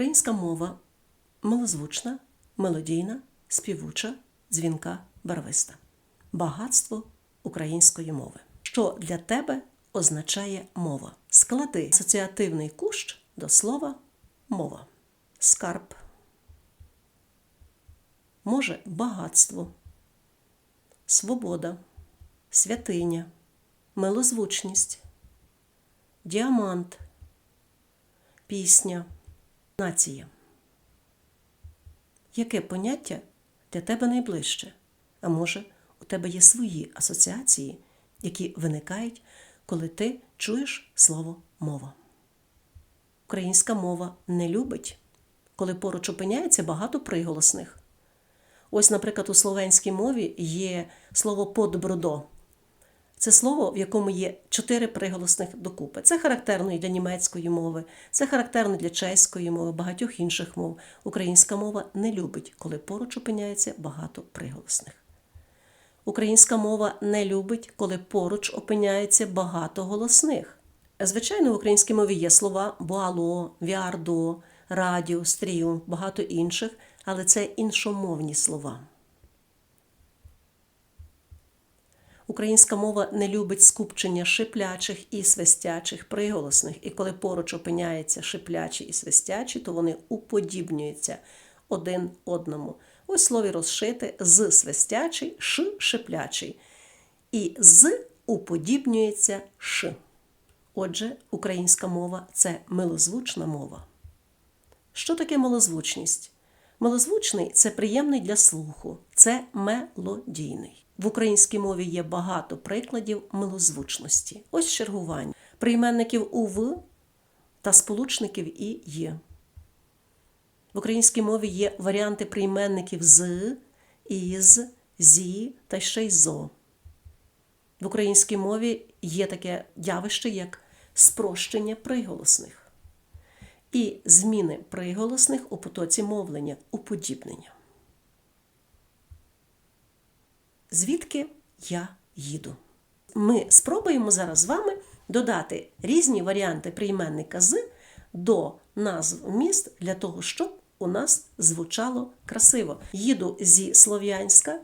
Українська мова милозвучна, мелодійна, співуча, дзвінка, барвиста. Багатство української мови. Що для тебе означає мова? Склади асоціативний кущ до слова мова. Скарб. Може багатство, свобода, святиня, милозвучність, діамант, пісня, нація. Яке поняття для тебе найближче? А може, у тебе є свої асоціації, які виникають, коли ти чуєш слово мова? Українська мова не любить, коли поруч опиняється багато приголосних. Ось, наприклад, у словенській мові є слово подбродо. Це слово, в якому є чотири приголосних докупи. Це характерно і для німецької мови, це характерно для чеської мови, багатьох інших мов. Українська мова не любить, коли поруч опиняється багато приголосних. Українська мова не любить, коли поруч опиняється багато голосних. Звичайно, в українській мові є слова буало, віардо, радіус, тріумф, багато інших, але це іншомовні слова. Українська мова не любить скупчення шиплячих і свистячих приголосних, і коли поруч опиняються шиплячі і свистячі, то вони уподібнюються один одному. Ось слові розшити з свистячий, ш шиплячий. І з уподібнюється ш. Отже, українська мова це милозвучна мова. Що таке милозвучність? Милозвучний це приємний для слуху, це мелодійний. В українській мові є багато прикладів милозвучності. Ось чергування прийменників ув та сполучників і є. В українській мові є варіанти прийменників з, із, зі та ще й зо. В українській мові є таке явище, як спрощення приголосних і зміни приголосних у потоці мовлення, уподібнення. Звідки я їду? Ми спробуємо зараз з вами додати різні варіанти прийменника з до назв міст для того, щоб у нас звучало красиво. Їду зі Слов'янська,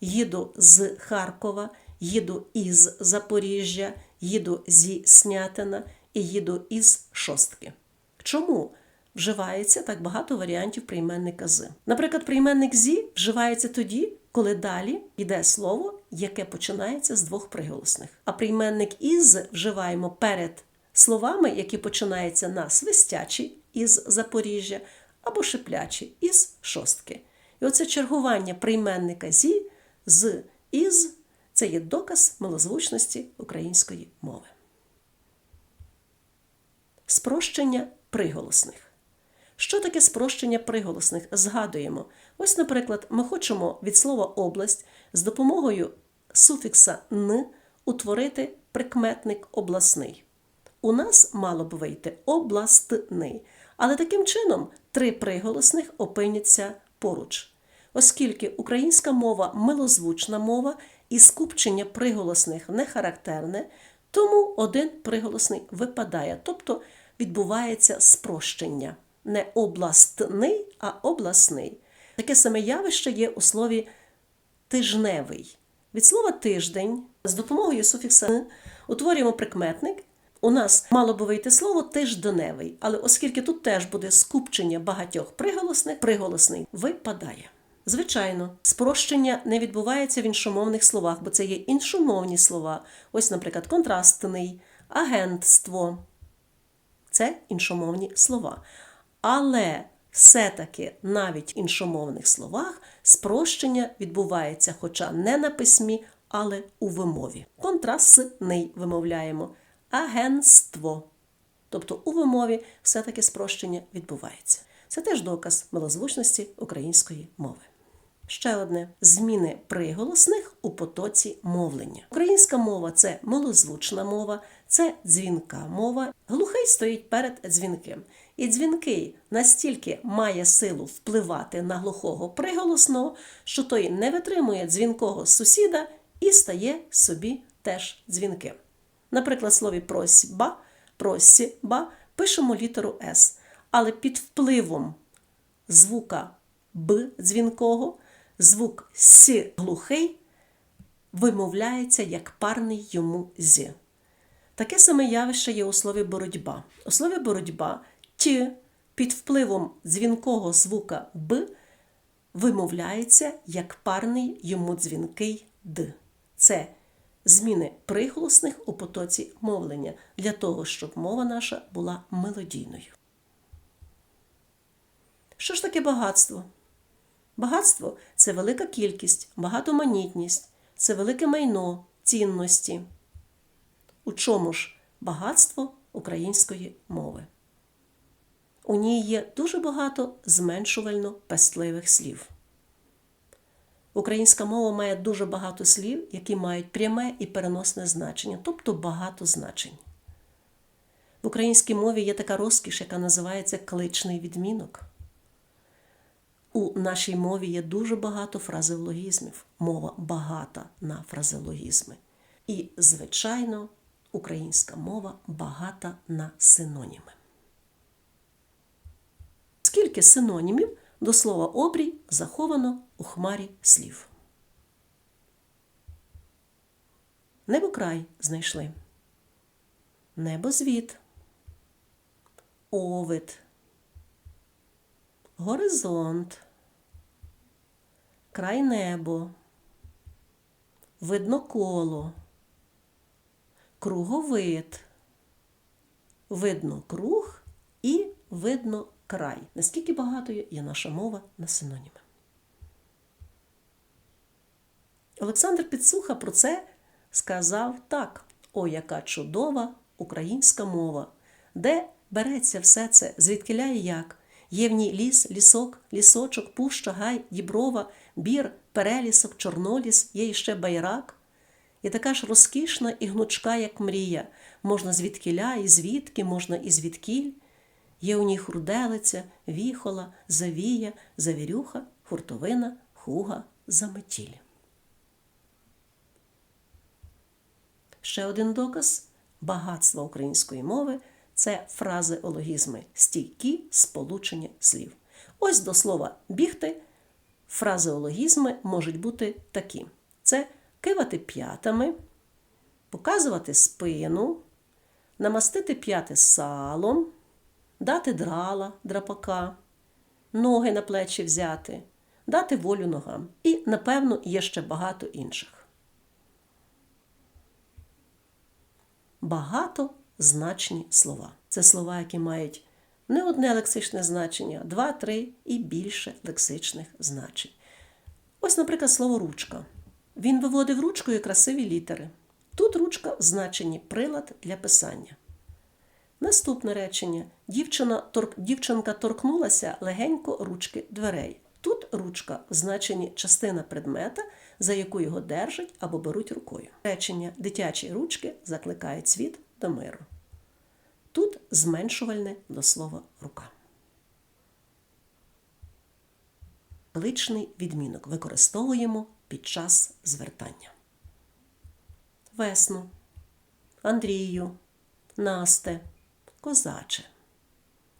їду з Харкова, їду із Запоріжжя, їду зі Снятина і їду із Шостки. Чому вживається так багато варіантів прийменника з? Наприклад, прийменник зі вживається тоді, коли далі йде слово, яке починається з двох приголосних. А прийменник із вживаємо перед словами, які починаються на свистячі із Запоріжжя або шиплячі із шостки. І оце чергування прийменника зі з із це є доказ милозвучності української мови. Спрощення приголосних. Що таке спрощення приголосних? Згадуємо. Ось, наприклад, ми хочемо від слова область з допомогою суфікса н утворити прикметник обласний. У нас мало б вийти областний. Але таким чином три приголосних опиняться поруч. Оскільки українська мова милозвучна мова і скупчення приголосних не характерне, тому один приголосний випадає, тобто відбувається спрощення. Не областний, а обласний. Таке саме явище є у слові тижневий. Від слова тиждень з допомогою суфікса утворюємо прикметник. У нас мало би вийти слово тижденевий, але оскільки тут теж буде скупчення багатьох приголосних, приголосний випадає. Звичайно, спрощення не відбувається в іншомовних словах, бо це є іншомовні слова. Ось, наприклад, контрастний, агентство. Це іншомовні слова. Але все-таки навіть в іншомовних словах спрощення відбувається, хоча не на письмі, але у вимові. Контрастний вимовляємо агентство. Тобто у вимові все-таки спрощення відбувається. Це теж доказ милозвучності української мови. Ще одне зміни приголосних у потоці мовлення. Українська мова це милозвучна мова, це дзвінка мова. Глухий стоїть перед дзвінким. І дзвінкий настільки має силу впливати на глухого приголосного, що той не витримує дзвінкого сусіда і стає собі теж дзвінким. Наприклад, слові просьба, просьба пишемо літеру С. але під впливом звука Б дзвінкого, звук С глухий вимовляється як парний йому з. Таке саме явище є у слові боротьба. У слові боротьба т під впливом дзвінкого звука Б вимовляється як парний йому дзвінкий Д. Це зміни приголосних у потоці мовлення для того, щоб мова наша була мелодійною. Що ж таке багатство? Багатство це велика кількість, багатоманітність, це велике майно, цінності. У чому ж багатство української мови? У ній є дуже багато зменшувально пестливих слів. Українська мова має дуже багато слів, які мають пряме і переносне значення, тобто багато значень. В українській мові є така розкіш, яка називається кличний відмінок. У нашій мові є дуже багато фразеологізмів. Мова багата на фразеологізми. І, звичайно, українська мова багата на синоніми. Скільки синонімів до слова обрій заховано у хмарі слів? Небокрай знайшли. Небозвіт, овид, горизонт, край небо, видно коло, круговид, видно круг і видно край. Наскільки багатою є наша мова на синоніми. Олександр Підсуха про це сказав так: о, яка чудова українська мова, де береться все це, звідкиля і як. Є в ній ліс, лісок, лісочок, пуща, гай, діброва, бір, перелісок, чорноліс, є іще байрак. І така ж розкішна і гнучка, як мрія, можна звідкиля і звідки, можна і звідкіль. Є у ній хурделиця, віхола, завія, завірюха, хуртовина, хуга, заметіль. Ще один доказ багатства української мови це фразеологізми, стійкі сполучення слів. Ось до слова бігти фразеологізми можуть бути такі: це кивати п'ятами, показувати спину, намастити п'яти салом, дати драла драпака, ноги на плечі взяти, дати волю ногам. І, напевно, є ще багато інших. Багатозначні слова. Це слова, які мають не одне лексичне значення, два, три і більше лексичних значень. Ось, наприклад, слово ручка. Він виводив ручкою красиві літери. Тут ручка в значенні прилад для писання. Наступне речення. Дівчина, тор... Дівчинка торкнулася легенько ручки дверей. Тут ручка в значенні частина предмета, за яку його держать або беруть рукою. Речення дитячі ручки закликають світ до миру. Тут зменшувальне до слова рука. Кличний відмінок використовуємо під час звертання. Весну, Андрію, Насте, Козаче.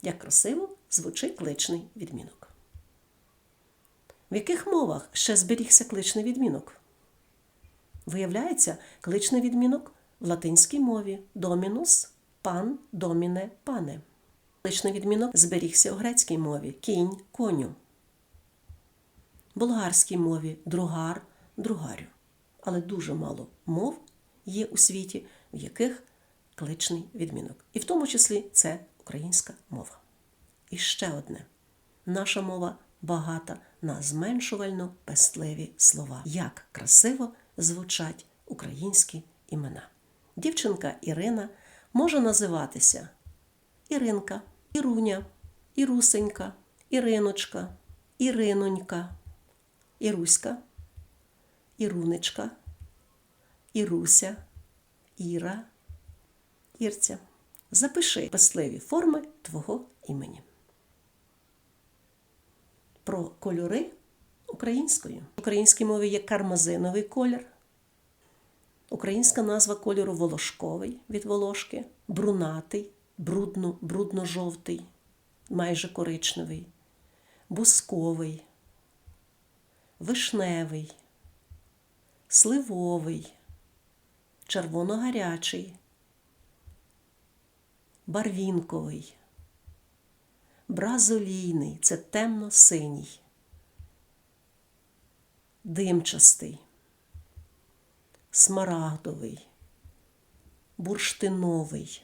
Як красиво звучить кличний відмінок. В яких мовах ще зберігся кличний відмінок? Виявляється, кличний відмінок в латинській мові домінус, пан, доміне, пане. Кличний відмінок зберігся у грецькій мові кінь, коню. Болгарській мові другар, другарю. Але дуже мало мов є у світі, в яких кличний відмінок. І в тому числі це українська мова. І ще одне: наша мова багата на зменшувально пестливі слова. Як красиво звучать українські імена. Дівчинка Ірина може називатися Іринка, Іруня, Ірусенька, Іриночка, Іринонька, Іруська, Ірунечка, Іруся, Іра, Ірця. Запиши пестливі форми твого імені. Про кольори українською. В українській мові є кармазиновий колір. Українська назва кольору волошковий від волошки, брунатий, брудно, брудно-жовтий, майже коричневий, бусковий, вишневий, сливовий, червоно-гарячий, барвінковий, бразолійний це темно-синій, димчастий, смарагдовий, бурштиновий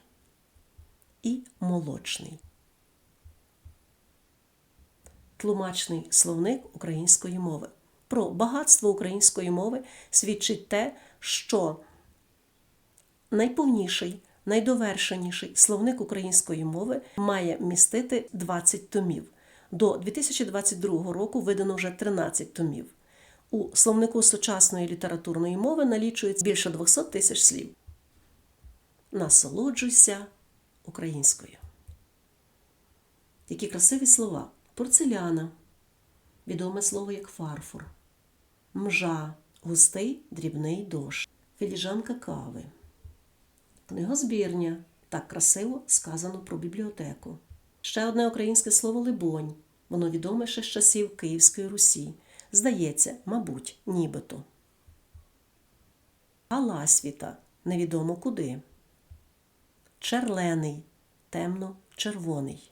і молочний. Тлумачний словник української мови. Про багатство української мови свідчить те, що найповніший, найдовершеніший словник української мови має містити 20 томів. До 2022 року видано вже 13 томів. У словнику сучасної літературної мови налічується більше 200 тисяч слів. Насолоджуйся українською. Які красиві слова. Порцеляна, відоме слово як фарфор, мжа, густий дрібний дощ, філіжанка кави, книгозбірня. Так красиво сказано про бібліотеку. Ще одне українське слово либонь. Воно відоме ще з часів Київської Русі. Здається, мабуть, нібито. Галасвіта невідомо куди. Черлений темно-червоний.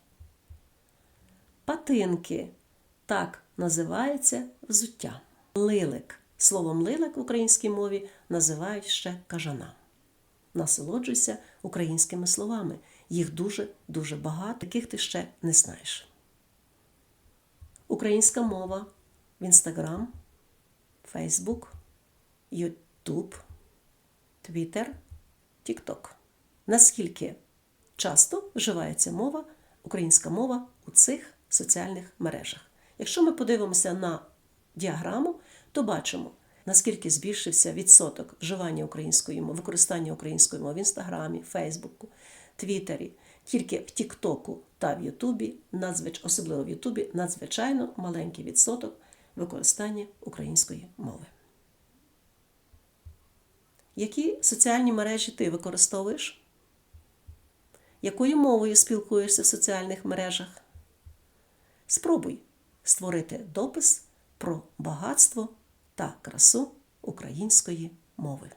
Патинки так називається взуття. Лилик. Словом лилик в українській мові називають ще кажана. Насолоджуйся українськими словами. Їх дуже-дуже багато, яких ти ще не знаєш. Українська мова в Інстаграм, Фейсбук, Ютуб, Твіттер, Тікток. Наскільки часто вживається мова, українська мова у цих соціальних мережах? Якщо ми подивимося на діаграму, то бачимо, наскільки збільшився відсоток вживання української мови, використання української мови в Інстаграмі, Фейсбуку, Твіттері, тільки в Тіктоку та в Ютубі, надзвич... особливо в Ютубі, надзвичайно маленький відсоток використання української мови. Які соціальні мережі ти використовуєш? Якою мовою спілкуєшся в соціальних мережах? Спробуй створити допис про багатство та красу української мови.